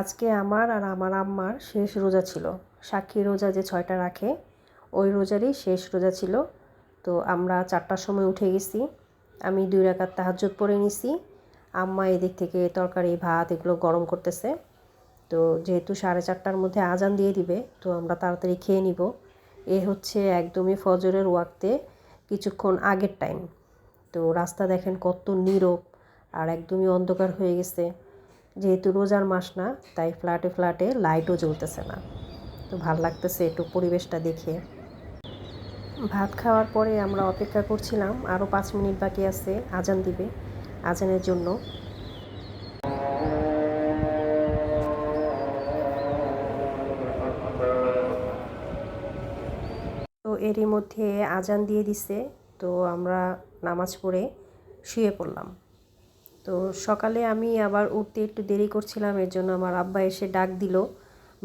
আজকে আমার আর আমার আম্মার শেষ রোজা ছিল। সাক্ষী রোজা যে ছয়টা রাখে, ওই রোজারই শেষ রোজা ছিল। তো আমরা চারটার সময় উঠে গেছি। আমি দুই রাকাত তাহাজ্জুদ পরে নিছি। আম্মা এদিক থেকে তরকারি, ভাত এগুলো গরম করতেছে। তো যেহেতু সাড়ে চারটার মধ্যে আজান দিয়ে দিবে, তো আমরা তাড়াতাড়ি খেয়ে নিব। এ হচ্ছে একদমই ফজরের ওয়াক্তে কিছুক্ষণ আগের টাইম তো রাস্তা দেখেন কত নীরব আর একদমই অন্ধকার হয়ে গেছে। যেহেতু রোজার মাস না, তাই ফ্ল্যাটে ফ্ল্যাটে লাইটও জ্বলতেছে না। তো ভালো লাগতেছে একটু পরিবেশটা দেখে। ভাত খাওয়ার পরে আমরা অপেক্ষা করছিলাম আরও পাঁচ মিনিট বাকি আছে, আজান দিবে, আজানের জন্য। তো এরই মধ্যে আজান দিয়ে দিছে, তো আমরা নামাজ পড়ে শুয়ে পড়লাম। তো সকালে আমি আবার উঠতে একটু দেরি করছিলাম, এর জন্য আমার আব্বা এসে ডাক দিল।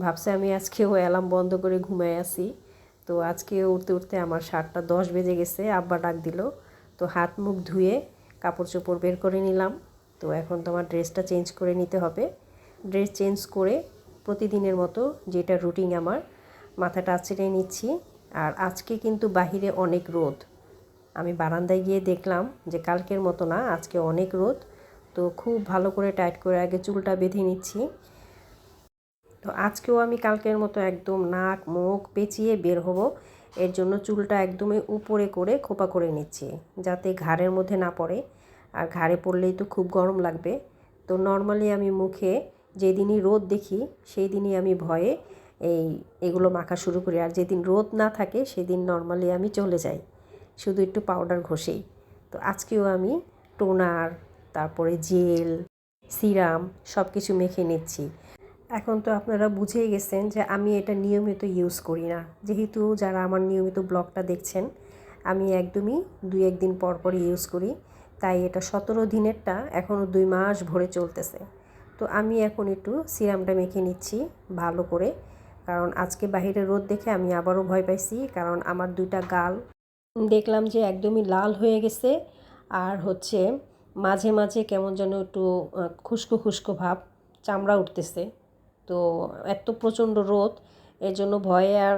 ভাবছে আমি আজকেও অ্যালার্ম বন্ধ করে ঘুমায় আছি। তো আজকে উঠতে উঠতে আমার সাতটা দশ বেজে গেছে, আব্বা ডাক দিল। তো হাত মুখ ধুয়ে কাপড় চোপড় বের করে নিলাম। তো এখন তোমার ড্রেসটা চেঞ্জ করে নিতে হবে। ড্রেস চেঞ্জ করে প্রতিদিনের মতো যেটা রুটিন আমার, মাথাটা আঁচড়ে নিচ্ছি। আর আজকে কিন্তু বাহিরে অনেক রোদ। আমি বারান্দায় গিয়ে দেখলাম যে কালকের মতো না, আজকে অনেক রোদ। তো খুব ভালো করে টাইট করে আগে চুলটা বেঁধে নিচ্ছি। তো আজকেও আমি কালকের মতো একদম নাক, মুখ পেঁচিয়ে বের হব। এর জন্য চুলটা একদমই উপরে করে খোপা করে নিচ্ছি, যাতে ঘাড়ের মধ্যে না পড়ে। আর ঘাড়ে পড়লেই তো খুব গরম লাগবে। তো নর্মালি আমি মুখে যেদিনই রোদ দেখি সেই দিনই আমি ভয়ে এই এগুলো মাখা শুরু করি। আর যেদিন রোদ না থাকে, সেদিন নর্মালি আমি চলে যাই। শুধু একটু পাউডার ঘষেই। তো আজকেও আমি টোনার তারপরে জেল, সিরাম সব কিছু মেখে নিচ্ছি। এখন তো আপনারা বুঝেই গেছেন যে আমি এটা নিয়মিত ইউজ করি না। যেহেতু যারা আমার নিয়মিত ব্লগটা দেখছেন, আমি একদমই দুই একদিন পর পর ইউজ করি। তাই এটা সতেরো দিনেরটা এখনও দুই মাস ভরে চলতেছে। তো আমি এখন একটু সিরামটা মেখে নিচ্ছি ভালো করে। কারণ আজকে বাহিরে রোদ দেখে আমি আবারও ভয় পাইছি, কারণ আমার দুইটা গাল দেখলাম যে একদমই লাল হয়ে গেছে। আর হচ্ছে মাঝে মাঝে কেমন যেন একটু খুস্কো খুস্কো ভাব চামড়া উঠতেছে। তো এত প্রচণ্ড রোদ, এর জন্য ভয়ে আর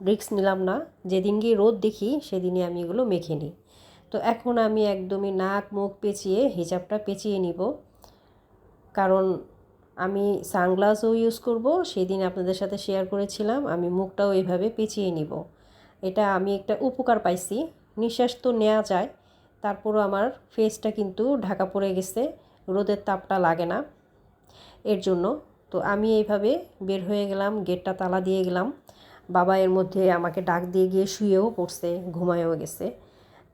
রিক্স নিলাম না। যেদিন গিয়ে রোদ দেখি, সেদিনই আমি এগুলো মেখে নিই। তো এখন আমি একদমই নাক, মুখ পেঁচিয়ে, হিজাবটা পেঁচিয়ে নিব। কারণ আমি সানগ্লাসও ইউজ করব, সেদিন আপনাদের সাথে শেয়ার করেছিলাম, আমি মুখটাও এইভাবে পেঁচিয়ে নিব। এটা আমি একটা উপকার পাইছি, নিঃশ্বাস তো নেওয়া যায়। তারপরও আমার ফেসটা কিন্তু ঢাকা পড়ে গেছে, রোদের তাপটা লাগে না এর জন্য। তো আমি এইভাবে বের হয়ে গেলাম, গেটটা তালা দিয়ে গেলাম। বাবা এর মধ্যে আমাকে ডাক দিয়ে গিয়ে শুয়েও পড়ছে, ঘুমায়ও গেছে।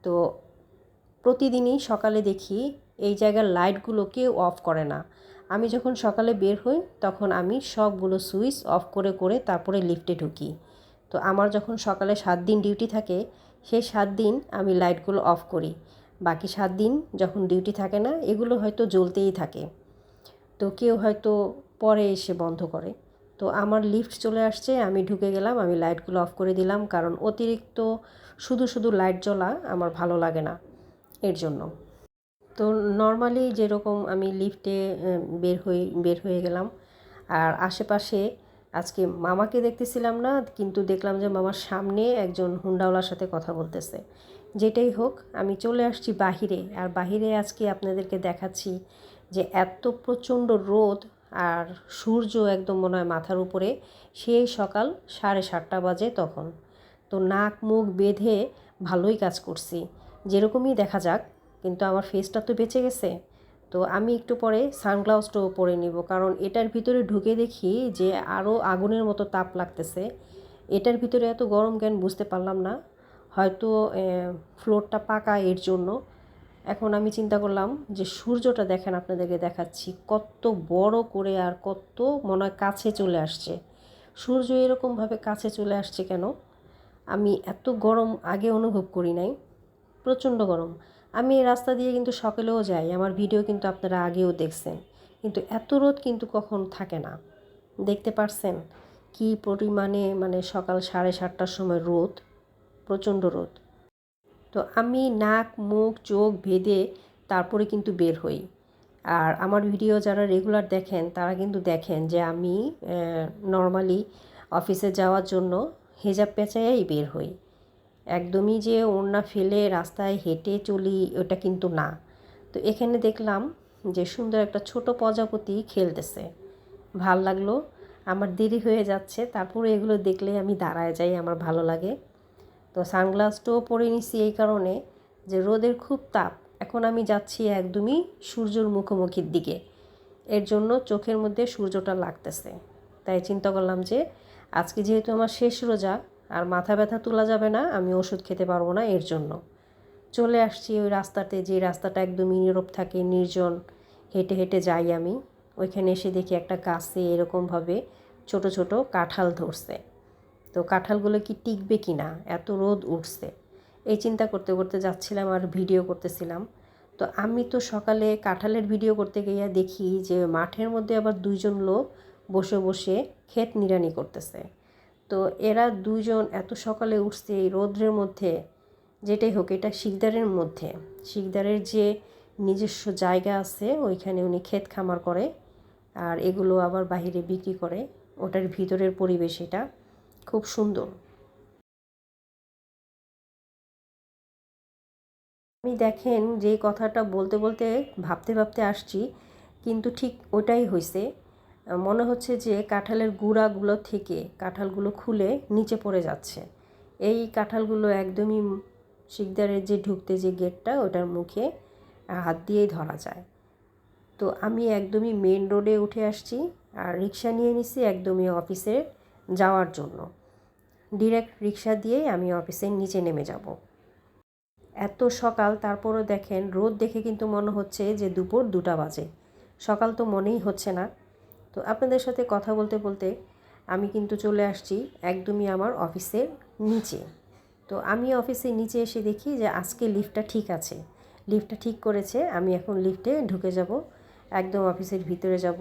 তো প্রতিদিনই সকালে দেখি এই জায়গার লাইটগুলো কেউ অফ করে না। আমি যখন সকালে বের হই, তখন আমি সবগুলো সুইচ অফ করে করে তারপরে লিফটে ঢুকি। তো আমার যখন সকালে সাত দিন ডিউটি থাকে সেই সাত দিন আমি লাইটগুলো অফ করি। বাকি সাত দিন যখন ডিউটি থাকে না, এগুলো হয়তো জ্বলতেই থাকে। তো কেউ হয়তো পরে এসে বন্ধ করে। তো আমার লিফট চলে আসছে, আমি ঢুকে গেলাম, আমি লাইটগুলো অফ করে দিলাম, কারণ অতিরিক্ত শুধু শুধু লাইট জ্বলা আমার ভালো লাগে না এর জন্য। তো নর্মালি যেরকম আমি লিফটে বের হয়ে বের হয়ে গেলাম। আর আশেপাশে আজকে মামাকে দেখতেছিলাম না, কিন্তু দেখলাম যে মামার সামনে একজন হুন্ডাওয়ালার সাথে কথা বলতেছে। যেটাই হোক, আমি চলে আসছি বাহিরে, আর বাহিরে আজকে আপনাদেরকে দেখাচ্ছি যে এত প্রচণ্ড রোদ আর সূর্য একদম মনে হয় মাথার উপরে, সেই সকাল সাড়ে সাতটা বাজে তখন। তো নাক মুখ বেঁধে ভালোই কাজ করছি। যেরকমই দেখা যাক, কিন্তু আমার ফেসটা তো বেঁচে গেছে। তো আমি একটু পরে সানগ্লাসটাও পরে নিব। কারণ এটার ভিতরে ঢুকে দেখি যে আরও আগুনের মতো তাপ লাগতেছে। এটার ভিতরে এত গরম কেন বুঝতে পারলাম না। হয়তো ফ্লোরটা পাকা এর জন্য। এখন আমি চিন্তা করলাম যে সূর্যটা দেখেন আপনাদেরকে দেখাচ্ছি, কত বড় করে আর কত মনে হয় কাছে চলে আসছে। সূর্য এরকমভাবে কাছে চলে আসছে কেন? আমি এত গরম আগে অনুভব করি নাই। প্রচণ্ড গরম। আমি এই রাস্তা দিয়ে কিন্তু সকালেও যাই, আমার ভিডিও কিন্তু আপনারা আগেও দেখছেন। কিন্তু এত রোদ কিন্তু কখন থাকে না। দেখতে পারছেন কি পরিমাণে মানে সকাল সাড়ে সাতটার সময় রোদ, প্রচণ্ড রোদ। তো আমি নাক, মুখ, চোখ ভেদে তারপরে কিন্তু বের হই। আর আমার ভিডিও যারা রেগুলার দেখেন, তারা কিন্তু দেখেন যে আমি নর্মালি অফিসে যাওয়ার জন্য হেজাব পেঁচাইয়াই বের হই। একদমই যে ওড়না ফেলে রাস্তায় হেঁটে চলি, ওটা কিন্তু না। তো এখানে দেখলাম যে সুন্দর একটা ছোট প্রজাপতি খেলতেছে। ভালো লাগল, আমার দেরি হয়ে যাচ্ছে, তারপরে এগুলো দেখলে আমি দাঁড়ায় যাই, আমার ভালো লাগে। তো সানগ্লাসটাও পরে নিছি এই কারণে যে রোদের খুব তাপ, এখন আমি যাচ্ছি একদমই সূর্যর মুখোমুখির দিকে। এর জন্য চোখের মধ্যে সূর্যটা লাগতেছে। তাই চিন্তা করলাম যে আজকে যেহেতু আমার শেষ রোজা আর মাথা ব্যথা তোলা যাবে না, আমি ওষুধ খেতে পারব না এর জন্য। চলে আসছি ওই রাস্তাতে, যে রাস্তাটা একদমই নীরব থাকে, নির্জন, হেঁটে হেঁটে যাই আমি। ওইখানে এসে দেখি একটা গাছে এরকমভাবে ছোট ছোট কাঁঠাল ধরছে। তো কাঁঠালগুলো কি টিকবে কি না? এত রোদ উঠছে। এই চিন্তা করতে করতে যাচ্ছিলাম আর ভিডিও করতেছিলাম। তো আমি তো সকালে কাঁঠালের ভিডিও করতে গিয়ে দেখি যে মাঠের মধ্যে আবার দুইজন লোক বসে বসে ক্ষেত নিড়ানি করতেছে। তো এরা দুজন এত সকালে উঠছে এই রৌদ্রের মধ্যে, যেটাই হোক, এটা শিকদারের মধ্যে। শিকদারের যে নিজস্ব জায়গা আছে, ওইখানে উনি ক্ষেত খামার করে আর এগুলো আবার বাহিরে বিক্রি করে। ওটার ভিতরের পরিবেশ এটা। খুব সুন্দর। আমি দেখেন যে কথাটা বলতে বলতে ভাবতে ভাবতে আসছি, কিন্তু ঠিক ওটাই হয়েছে মনে হচ্ছে যে কাঁঠালের গুঁড়াগুলো থেকে কাঁঠালগুলো খুলে নিচে পড়ে যাচ্ছে। এই কাঁঠালগুলো একদমই শিকদারের যে ঢুকতে যে গেটটা, ওটার মুখে হাত দিয়েই ধরা যায়। তো আমি একদমই মেন রোডে উঠে আসছি আর রিক্সা নিয়ে নিছি একদমই অফিসে যাওয়ার জন্য। ডিরেক্ট রিক্সা দিয়েই আমি অফিসের নিচে নেমে যাব। এত সকাল, তারপরও দেখেন, রোদ দেখে কিন্তু মনে হচ্ছে যে দুপুর দুটা বাজে। সকাল তো মনেই হচ্ছে না। তো আপনাদের সাথে কথা বলতে বলতে আমি কিন্তু চলে আসছি একদমই আমার অফিসের নিচে। তো আমি অফিসের নিচে এসে দেখি যে আজকে লিফটটা ঠিক আছে। লিফটটা ঠিক করেছে, আমি এখন লিফটে ঢুকে যাব, একদম অফিসের ভিতরে যাব।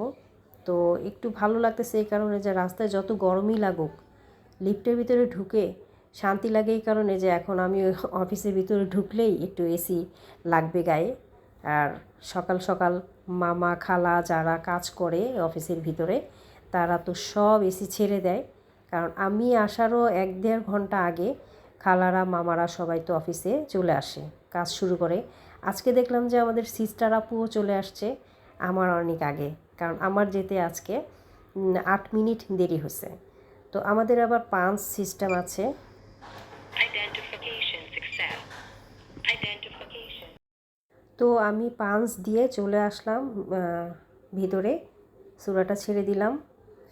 তো একটু ভালো লাগতেছে এই কারণে যে রাস্তায় যত গরমই লাগুক, লিফটের ভিতরে ঢুকে শান্তি লাগে এই কারণে যে এখন আমি অফিসের ভিতরে ঢুকলেই একটু এসি লাগবে গায়ে। আর সকাল সকাল মামা, খালা যারা কাজ করে অফিসের ভিতরে, তারা তো সব এসি ছেড়ে দেয়। কারণ আমি আসারও এক দেড় ঘণ্টা আগে খালারা, মামারা সবাই তো অফিসে চলে আসে, কাজ শুরু করে। আজকে দেখলাম যে আমাদের সিস্টার আপুও চলে আসছে, আমার অনেক আগে। কারণ আমার যেতে আজকে আট মিনিট দেরি হয়েছে। তো আমাদের আবার পাঁচ সিস্টেম আছে। তো আমি পাঞ্চ দিয়ে চলে আসলাম ভিতরে। সুরাটা ছেড়ে দিলাম,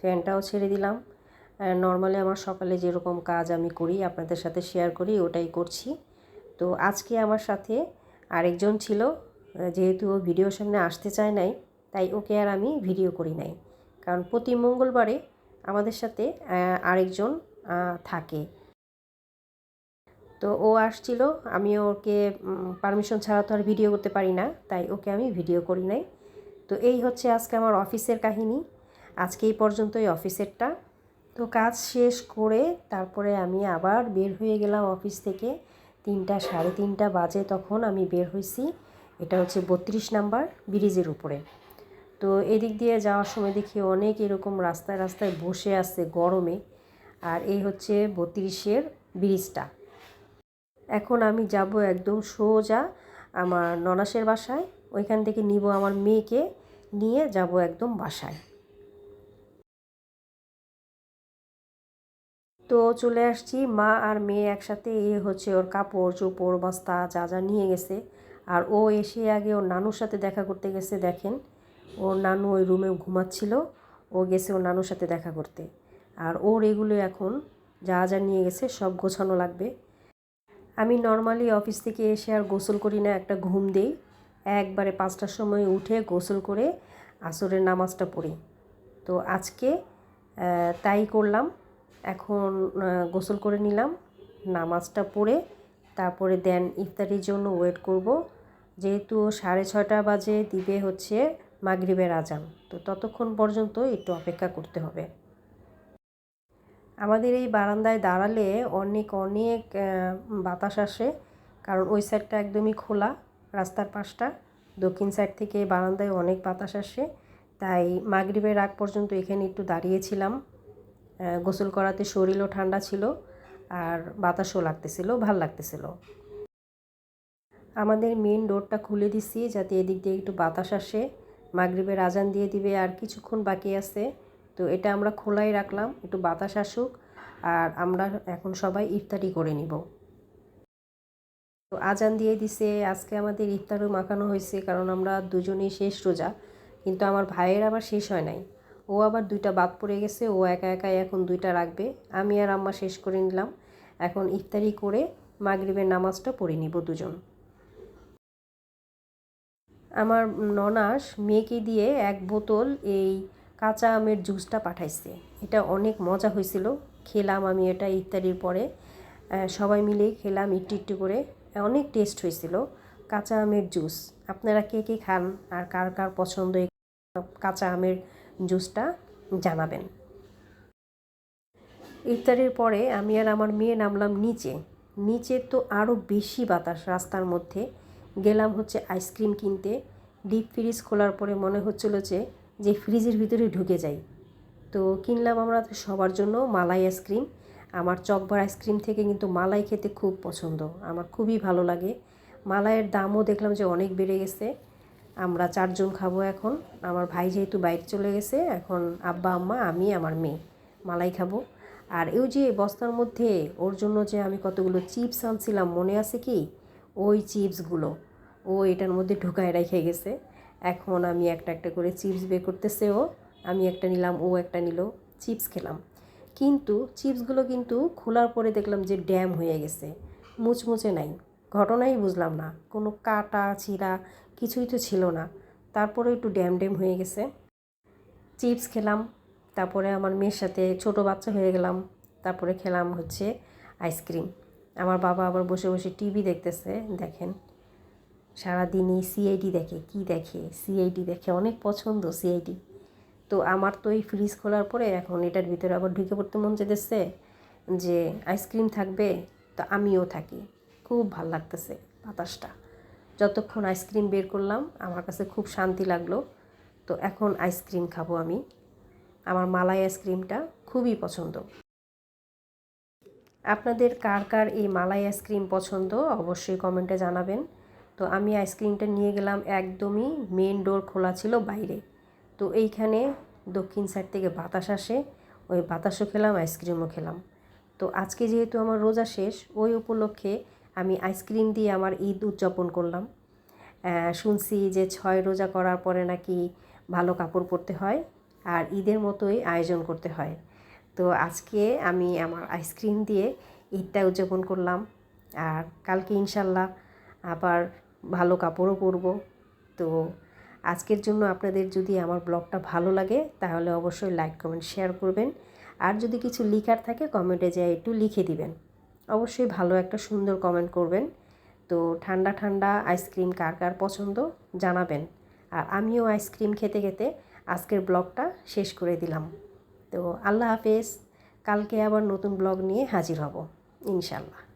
ফ্যানটাও ছেড়ে দিলাম। নর্মালি আমার সকালে যেরকম কাজ আমি করি, আপনাদের সাথে শেয়ার করি, ওটাই করছি। তো আজকে আমার সাথে আরেকজন ছিল, যেহেতু ও ভিডিওর সামনে আসতে চায় নাই, তাই ওকে আর আমি ভিডিও করি নাই। কারণ প্রতি মঙ্গলবারে আমাদের সাথে আরেকজন থাকে। তো ও আসছিল, আমি ওকে পারমিশন ছাড়া তো আর ভিডিও করতে পারি না, তাই ওকে আমি ভিডিও করি নাই। তো এই হচ্ছে আজকে আমার অফিসের কাহিনী। আজকে এই পর্যন্তই অফিসেরটা। তো কাজ শেষ করে তারপরে আমি আবার বের হয়ে গেলাম অফিস থেকে। তিনটা, সাড়ে তিনটা বাজে তখন আমি বের হয়েছি এটা হচ্ছে বত্রিশ নাম্বার ব্রিজের উপরে। তো এদিক দিয়ে যাওয়ার সময় দেখি অনেক এরকম রাস্তায় রাস্তায় বসে আছে গরমে। আর এই হচ্ছে বত্রিশের ব্রিজটা। এখন আমি যাব একদম সোজা আমার ননাসের বাসায়। ওইখান থেকে নিব আমার মেয়েকে নিয়ে যাব একদম বাসায়। তো চলে আসছি, মা আর মেয়ে একসাথে, এ হচ্ছে ওর কাপড় চোপড়, বস্তা যা যা নিয়ে গেছে। আর ও এসে আগে ওর নানুর সাথে দেখা করতে গেছে, দেখেন। ওর নানু ওই রুমে ঘুমাচ্ছিল, ও গেছে ওর নানুর সাথে দেখা করতে। আর ওর এগুলো এখন যা যা নিয়ে গেছে সব গোছানো লাগবে। আমি নর্মালি অফিস থেকে এসে আর গোসল করি না, একটা ঘুম দিই। একবারে পাঁচটার সময় উঠে গোসল করে আসরের নামাজটা পড়ি। তো আজকে তাই করলাম। এখন গোসল করে নিলাম, নামাজটা পড়ে তারপরে দেন ইফতারির জন্য ওয়েট করব। যেহেতু সাড়ে ছটা বাজে, দিবে হচ্ছে মাগরিবের আজান। তো ততক্ষণ পর্যন্ত একটু অপেক্ষা করতে হবে। আমাদের এই বারান্দায় দাঁড়ালে অনেক অনেক বাতাস আসে। কারণ ওই সাইডটা একদমই খোলা, রাস্তার পাশটা। দক্ষিণ সাইড থেকে বারান্দায় অনেক বাতাস আসে। তাই মাগরিবের আগ পর্যন্ত এখানে একটু দাঁড়িয়েছিলাম। গোসল করাতে শরীরও ঠান্ডা ছিল আর বাতাসও লাগতেছিল, ভালো লাগতেছিল। আমাদের মেন ডোরটা খুলে দিছি যাতে এদিক দিয়ে একটু বাতাস আসে। মাগরিবের আজান দিয়ে দিবে আর কিছুক্ষণ বাকি আছে। তো এটা আমরা খোলাই রাখলাম, একটু বাতাস আসুক, আর আমরা এখন সবাই ইফতারি করে নিব। তো আজান দিয়ে দিছে, আজকে আমাদের ইফতারও মাখানো হয়েছে, কারণ আমরা দুজনেই শেষ রোজা, কিন্তু আমার ভাইয়ের আবার শেষ হয় নাই। ও আবার দুইটা বাদ পড়ে গেছে, ও একা একাই এখন দুইটা রাখবে, আমি আর আম্মা শেষ করে নিলাম। এখন ইফতারি করে মাগরিবের নামাজটা পড়ে নিব দুজন। আমার ননাস মেয়েকে দিয়ে এক বোতল এই কাঁচা আমের জুসটা পাঠাইছে। এটা অনেক মজা হয়েছিল। খেলাম আমি এটা ইফতারির পরে। সবাই মিলেই খেলাম একটু একটু করে। অনেক টেস্ট হয়েছিল। কাঁচা আমের জুস। আপনারা কে কে খান আর কার কার পছন্দ কাঁচা আমের জুসটা জানাবেন। ইফতারির পরে আমি আর আমার মেয়ে নামলাম নিচে। নিচে তো আরও বেশি বাতাস রাস্তার মধ্যে। গেলাম হচ্ছে আইসক্রিম কিনতে। ডিপ ফ্রিজ খোলার পরে মনে হচ্ছিল যে যে ফ্রিজের ভিতরে ঢুকে যাই। তো কিনলাম আমরা সবার জন্য মালাই আইসক্রিম। আমার চকবার আইসক্রিম থেকে কিন্তু মালাই খেতে খুব পছন্দ। আমার খুবই ভালো লাগে। মালাইয়ের দামও দেখলাম যে অনেক বেড়ে গেছে। আমরা চারজন খাব এখন। আমার ভাই যেহেতু বাইরে চলে গেছে, এখন আব্বা, আম্মা, আমি, আমার মেয়ে মালাই খাব। আর এই যে বস্তার মধ্যে ওর জন্য যে আমি কতগুলো চিপস আনছিলাম, মনে আছে কি? ওই চিপসগুলো। ও এটার মধ্যে ঢুকায় রেখে গেছে। এখন আমি একটা একটা করে চিপস বের করতেছে ও। আমি একটা নিলাম, ও একটা নিল। চিপস খেলাম। কিন্তু চিপসগুলো কিন্তু খোলার পরে দেখলাম যে ড্যাম হয়ে গেছে। মুচমুচে নাই। ঘটনাই বুঝলাম না। কোনো কাটা, ছিঁড়া কিছুই তো ছিল না। তারপরে একটু ড্যাম ড্যাম হয়ে গেছে। চিপস খেলাম। তারপরে আমার মেয়ের সাথে ছোট বাচ্চা হয়ে গেলাম। তারপরে খেলাম হচ্ছে আইসক্রিম। আমার বাবা আবার বসে বসে টিভি দেখতেছে, দেখেন। সারাদিনই সিআইডি দেখে, কি দেখে? সিআইডি দেখে অনেক পছন্দ সিআইডি তো আমার তো এই ফ্রিজ খোলার পরে এখন এটার ভিতরে আবার ঢুকে পড়তে মন যেতেছে যে আইসক্রিম থাকবে, তো আমিও থাকি। খুব ভালো লাগতেছে বাতাসটা। যতক্ষণ আইসক্রিম বের করলাম, আমার কাছে খুব শান্তি লাগল। তো এখন আইসক্রিম খাব আমি। আমার মালাই আইসক্রিমটা খুবই পছন্দ। আপনাদের কার কার এই মালাই আইসক্রিম পছন্দ, অবশ্যই কমেন্টে জানাবেন। তো আমি আইসক্রিমটা নিয়ে গেলাম, একদমই মেন ডোর খোলা ছিল বাইরে। তো এইখানে দক্ষিণ সাইড থেকে বাতাস আসে, ওই বাতাসও খেলাম, আইসক্রিমও খেলাম। তো আজকে যেহেতু আমার রোজা শেষ, ওই উপলক্ষে আমি আইসক্রিম দিয়ে আমার ঈদ উদযাপন করলাম। শুনছি যে ছয় রোজা করার পরে নাকি ভালো কাপড় পরতে হয় আর ঈদের মতোই আয়োজন করতে হয়। তো আজকে আমি আমার আইসক্রিম দিয়ে ঈদটা উদযাপন করলাম। আর কালকে ইনশাল্লাহ আবার ভালো কাপড়ও পরবো। তো আজকের জন্য আপনাদের যদি আমার ব্লগটা ভালো লাগে, তাহলে অবশ্যই লাইক, কমেন্ট, শেয়ার করবেন। আর যদি কিছু লিখার থাকে, কমেন্টে যায় একটু লিখে দিবেন। অবশ্যই ভালো একটা সুন্দর কমেন্ট করবেন। তো ঠান্ডা ঠান্ডা আইসক্রিম কার কার পছন্দ জানাবেন। আর আমিও আইসক্রিম খেতে খেতে আজকের ব্লগটা শেষ করে দিলাম। তো আল্লাহ হাফেজ, কালকে আবার নতুন ব্লগ নিয়ে হাজির হব ইনশাল্লাহ